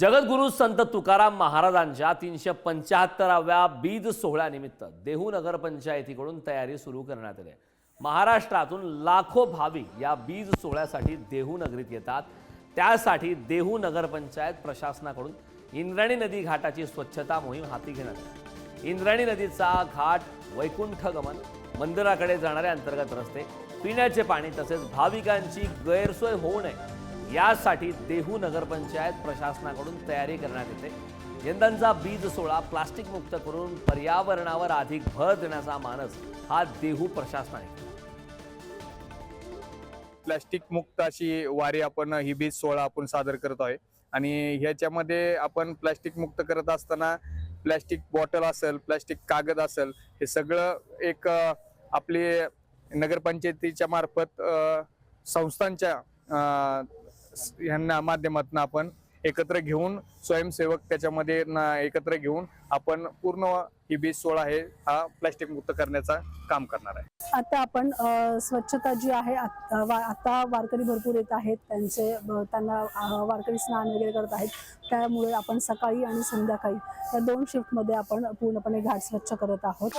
जगद्गुरू संत तुकाराम महाराजांच्या तीनशे पंच्याहत्तराव्या बीज सोहळ्यानिमित्त देहू नगरपंचायतीकडून तयारी सुरू करण्यात आली आहे. महाराष्ट्रातून लाखो भाविक या बीज सोहळ्यासाठी देहू नगरीत येतात. त्यासाठी देहू नगरपंचायत प्रशासनाकडून इंद्राणी नदी घाटाची स्वच्छता मोहीम हाती घेण्यात आली इंद्राणी नदीचा घाट वैकुंठ गमन मंदिराकडे जाणारे अंतर्गत रस्ते पिण्याचे पाणी तसेच भाविकांची गैरसोय होऊ नये यासाठी देहू नगरपंचायत प्रशासनाकडून तयारी करण्यात येते. यंदाचा बीज सोहळा प्लास्टिक मुक्त करून पर्यावरणावर अधिक भर देण्याचा मानस हा देहू प्रशासनाने आहे प्लॅस्टिक मुक्त अशी वारी आपण ही बीज सोहळा आपण सादर करत आहे. आणि ह्याच्यामध्ये आपण प्लॅस्टिक मुक्त करत असताना प्लॅस्टिक बॉटल असेल प्लॅस्टिक कागद असेल हे सगळं एक आपली नगरपंचायतीच्या मार्फत संस्थांच्या ह्यांना माध्यमातून आपण एकत्र घेऊन स्वयंसेवक त्याच्यामध्ये एकत्र घेऊन आपण पूर्ण ही बीज सोळा आहे हा प्लॅस्टिक मुक्त करण्याचा काम करणार आहे. आता आपण स्वच्छता जी आहे वा- आता वारकरी भरपूर येत आहेत त्यांचे त्यांना वारकरी स्नान वगैरे करत आहेत. त्यामुळे आपण सकाळी आणि संध्याकाळी या दोन शिफ्टमध्ये आपण पूर्णपणे घाट स्वच्छ करत आहोत.